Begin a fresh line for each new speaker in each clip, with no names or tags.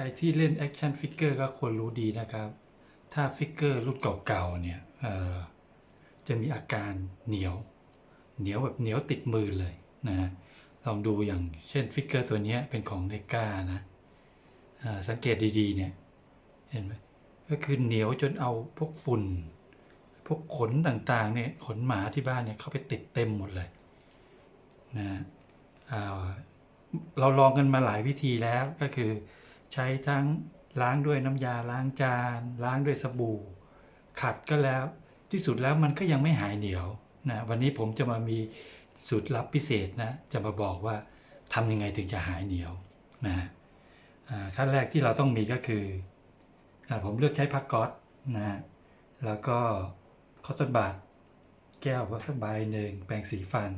รที่เล่นแอคชั่นฟิกเกอร์ก็ควรรู้ดีนะครับ ถ้าฟิกเกอร์รุ่นเก่าๆเนี่ยจะมีอาการเหนียว เหนียวแบบเหนียวติดมือเลยนะลองดูอย่างเช่นฟิกเกอร์ตัวนี้เป็นของเนก้านะสังเกตดีๆเนี่ยเห็นไหมก็คือเหนียวจนเอาพวกฝุ่น พวกขนต่างๆเนี่ยขนหมาที่บ้านเนี่ยเข้าไปติดเต็มหมดเลยนะเราลองกันมาหลายวิธีแล้วก็คือ ใช้ทั้งล้างด้วยน้ำยาล้างจาน ล้างด้วยสบู่ ขัดก็แล้วที่สุดแล้วมันก็ยังไม่หายเหนียวนะวันนี้ผมจะมามีสูตรลับพิเศษนะจะมาบอกว่าทำยังไงถึงจะหายเหนียวนะขั้นแรกที่เราต้องมีก็คืออผมเลือกใช้พักก๊อตนะฮะแล้วก็คอตตอนบัดแก้ววัสบายหนึ่งแปรงสีฟัน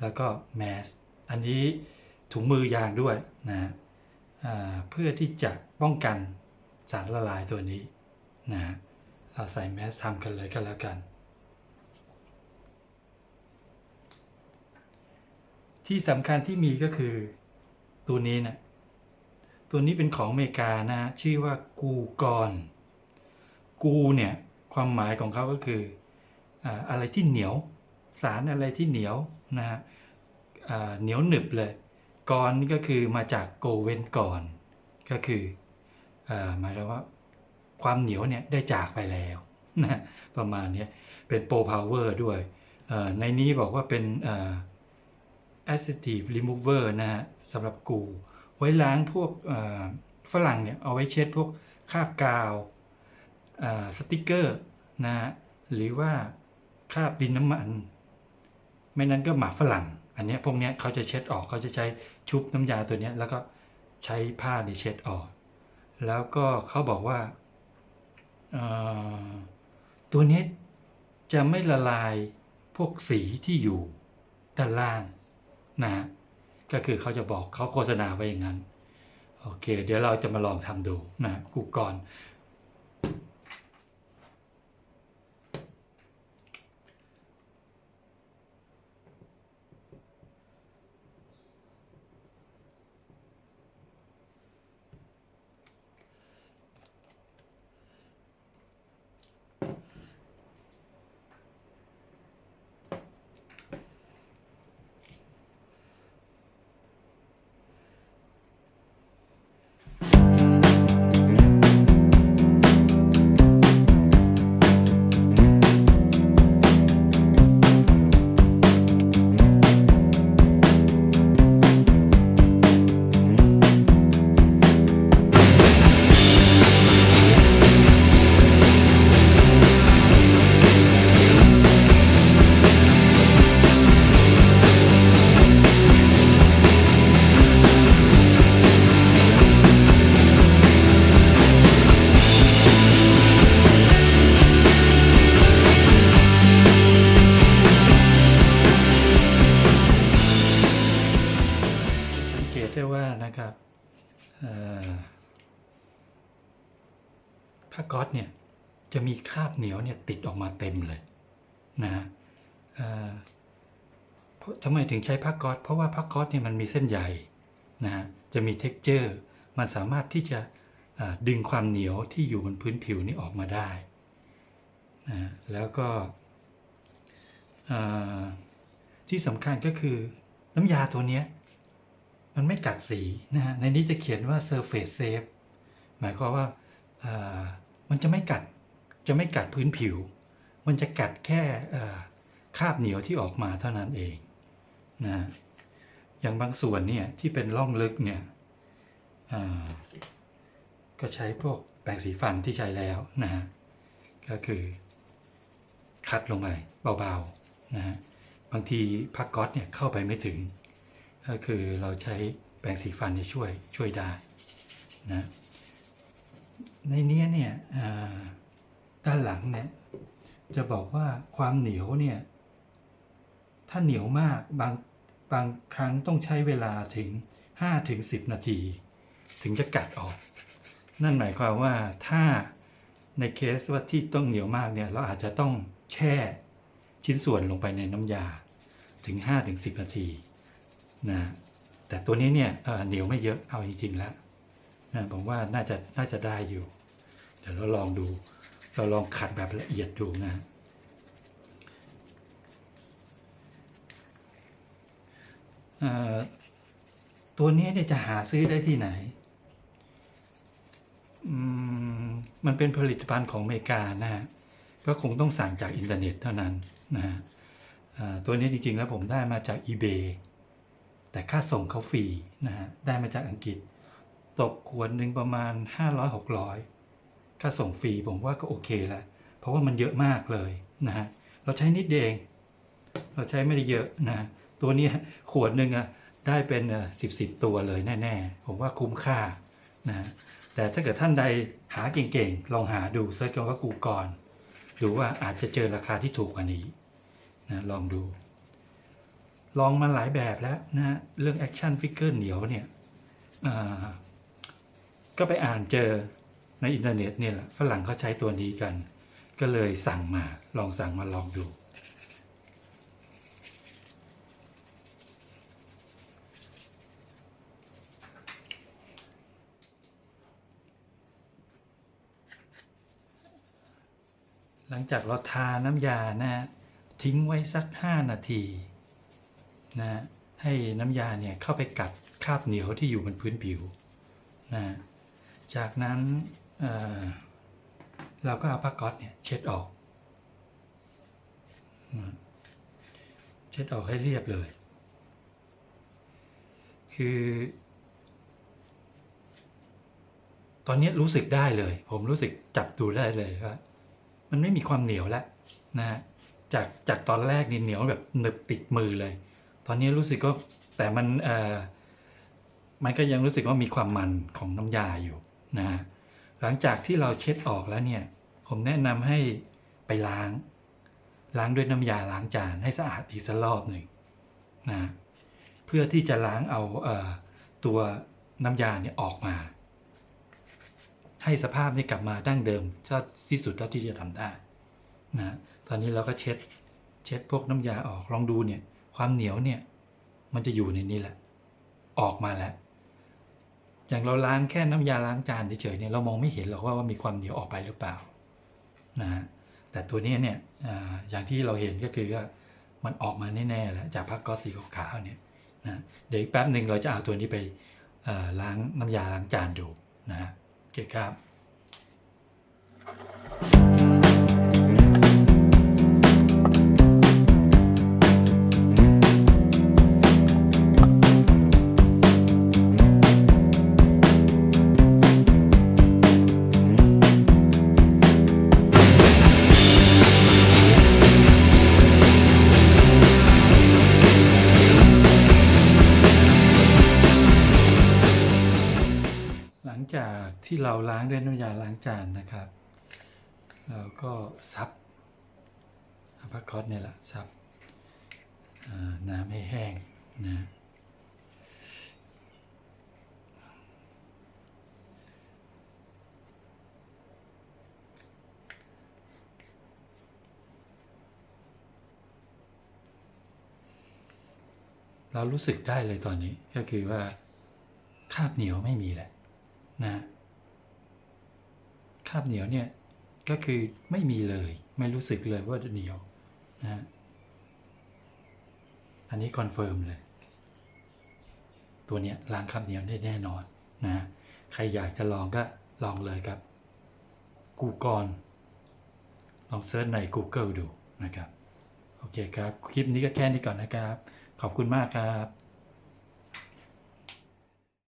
แล้วก็แมส อันนี้ถุงมือยางด้วยนะ เพื่อที่จะป้องกันสารละลายตัวนี้นะฮะเราใส่แมสทำกันเลยก็แล้วกัน ที่สำคัญที่มีก็คือตัวนี้นะตัวนี้เป็นของอเมริกานะฮะชื่อว่ากูกอนกูเนี่ยความหมายของเขาก็คืออะไรที่เหนียว สารอะไรที่เหนียวนะฮะเหนียวหนึบเลย กอนนี่ก็คือมาจากโกเวนก่อนก็คืออหมายถึงว่าความเหนียวเนี่ยได้จากไปแล้วนะประมาณนี้เป็นโปรพาวเวอร์ด้วย ในนี้บอกว่าเป็นเอ่อ additive remover นะฮะสำหรับกู ไว้ล้างพวกฝรั่งเนี่ยเอาไว้เช็ดพวกคราบกาวสติกเกอร์นะฮะหรือว่าคราบดินน้ำมัน ไม่นั้นก็หมาฝรั่ง อันนี้พวกนี้เขาจะเช็ดออกเขาจะใช้ชุบน้ำยาตัวนี้แล้วก็ใช้ผ้าในเช็ดออก แล้วก็เขาบอกว่าตัวนี้จะไม่ละลายพวกสีที่อยู่ด้านล่างนะฮะก็คือเขาจะบอกเขาโฆษณาไว้อย่างนั้น โอเค เดี๋ยวเราจะมาลองทำดูนะกูก่อน นะครับผ้าก๊อซเนี่ยจะมีคราบเหนียวเนี่ยติดออกมาเต็มเลยนะฮะเพราะทำไมถึงใช้ผ้าก๊อซเพราะว่าผ้าก๊อซเนี่ยมันมีเส้นใยนะฮะจะมีเท็กเจอร์มันสามารถที่จะดึงความเหนียวที่อยู่บนพื้นผิวนี้ออกมาได้นะฮะแล้วก็ที่สำคัญก็คือน้ำยาตัวเนี้ย มันไม่กัดสีนะฮะในนี้จะเขียนว่า surface safe หมายความว่ามันจะไม่กัดจะไม่กัดพื้นผิว มันจะกัดแค่คราบเหนียวที่ออกมาเท่านั้นเองนะอย่างบางส่วนเนี่ยที่เป็นร่องลึกเนี่ยก็ใช้พวกแปรงสีฟันที่ใช้แล้วนะฮะก็คือคัดลงไปเบาๆนะฮะบางทีพักก๊อตเนี่ยเข้าไปไม่ถึง ก็คือเราใช้แปรงสีฟันช่วยช่วยได้นะในนี้เนี่ยด้านหลังเนี่ยจะบอกว่าความเหนียวเนี่ยถ้าเหนียวมากบางบางครั้งต้องใช้เวลาถึง5ถึง10 นาที ถึงจะกัดออก นั่นหมายความว่าถ้าในเคสว่าที่ต้องเหนียวมากเนี่ยเราอาจจะต้องแช่ชิ้นส่วนลงไปในน้ำยาถึง5ถึง10 นาที นะแต่ตัวนี้เนี่ยเหนียวไม่เยอะเอาจริงๆแล้วนะผมว่าน่าจะน่าจะได้อยู่ เดี๋ยวเราลองดู เราลองขัดแบบละเอียดดูนะตัวนี้เนี่ยจะหาซื้อได้ที่ไหน มันเป็นผลิตภัณฑ์ของอเมริกานะฮะก็คงต้องสั่งจากอินเทอร์เน็ตเท่านั้นนะฮะตัวนี้จริงๆแล้วผมได้มาจาก eBay แต่ค่าส่งเขาฟรีนะฮะได้มาจากอังกฤษ ตกขวดหนึ่งประมาณ 500-600 ค่าส่งฟรีผมว่าก็โอเคแล้ว เพราะว่ามันเยอะมากเลยนะฮะเราใช้นิดเดียวเอง เราใช้ไม่ได้เยอะนะตัวนี้ขวดหนึ่งอะได้เป็นสิบสิบตัวเลยแน่ๆ ผมว่าคุ้มค่านะแต่ถ้าเกิดท่านใดหาเก่งๆ ลองหาดูเซิร์ชคำว่ากูก่อนดูว่าอาจจะเจอราคาที่ถูกกว่านี้นะลองดู ลองมาหลายแบบแล้วนะ เรื่องแอคชั่นฟิกเกอร์เหนียวเนี่ยก็ไปอ่านเจอในอินเทอร์เน็ตเนี่ยแหละฝรั่งเขาใช้ตัวนี้กัน ก็เลยสั่งมาลองสั่งมาลองดู หลังจากเราทาน้ำยานะฮะทิ้งไว้สัก 5 นาที นะให้น้ำยาเนี่ยเข้าไปกัดคราบเหนียวที่อยู่บนพื้นผิวนะจากนั้นเเราก็เอาผ้าก๊อซเนี่ยเช็ดออก เช็ดออกให้เรียบเลย คือ ตอนนี้รู้สึกได้เลย ผมรู้สึกจับดูได้เลยว่ามันไม่มีความเหนียวแล้วนะจากจากตอนแรกนี่เหนียวแบบหนึบติดมือเลย อนนี้รู้สึกก็แต่มันเอ่อมันก็ยังรู้สึกว่ามีความมันของน้ำยาอยู่นะฮะหลังจากที่เราเช็ดออกแล้วเนี่ย ผมแนะนำให้ไปล้าง ล้างด้วยน้ำยาล้างจานให้สะอาดอีกสักรอบหนึ่งนะเพื่อที่จะล้างเอาเอ่อตัวน้ำยาเนี่ยออกมา ให้สภาพนี่กลับมาดั้งเดิมที่สุดเท่าที่จะทำได้นะตอนนี้เราก็เช็ดเช็ดพวกน้ำยาออกลองดูเนี่ย ความเหนียวเนี่ย มันจะอยู่ในนี้แหละ ออกมาแล้วอย่างเราล้างแค่น้ำยาล้างจานเฉยๆเนี่ยเรามองไม่เห็นหรอกว่าว่ามีความเหนียวออกไปหรือเปล่านะฮะแต่ตัวนี้เนี่ยออย่างที่เราเห็นก็คือว่ามันออกมาแน่ๆแล้วจากผ้าก๊อซสีขาวๆเนี่ยนะเดี๋ยวอีกแป๊บหนึ่งเราจะเอาตัวนี้ไปล้างน้ำยาล้างจานดูนะฮะโอเคครับ เราล้างด้วยน้ำยาล้างจานนะครับ เราก็ซับอาผ้าก๊อซเนี่ยแหละซับน้ำให้แห้งนะเรารู้สึกได้เลยตอนนี้ก็คือว่าคราบเหนียวไม่มีแล้วนะ คาบเหนียวเนี่ยก็คือไม่มีเลย ไม่รู้สึกเลยว่าจะเหนียวนะอันนี้คอนเฟิร์มเลย ตัวเนี้ยล้างคาบเหนียวได้แน่นอนนะใครอยากจะลองก็ลองเลยครับกูกอนลองเซิร์ชใน Google ดูนะครับ โอเคครับ คลิปนี้ก็แค่นี้ก่อนนะครับ ขอบคุณมากครับ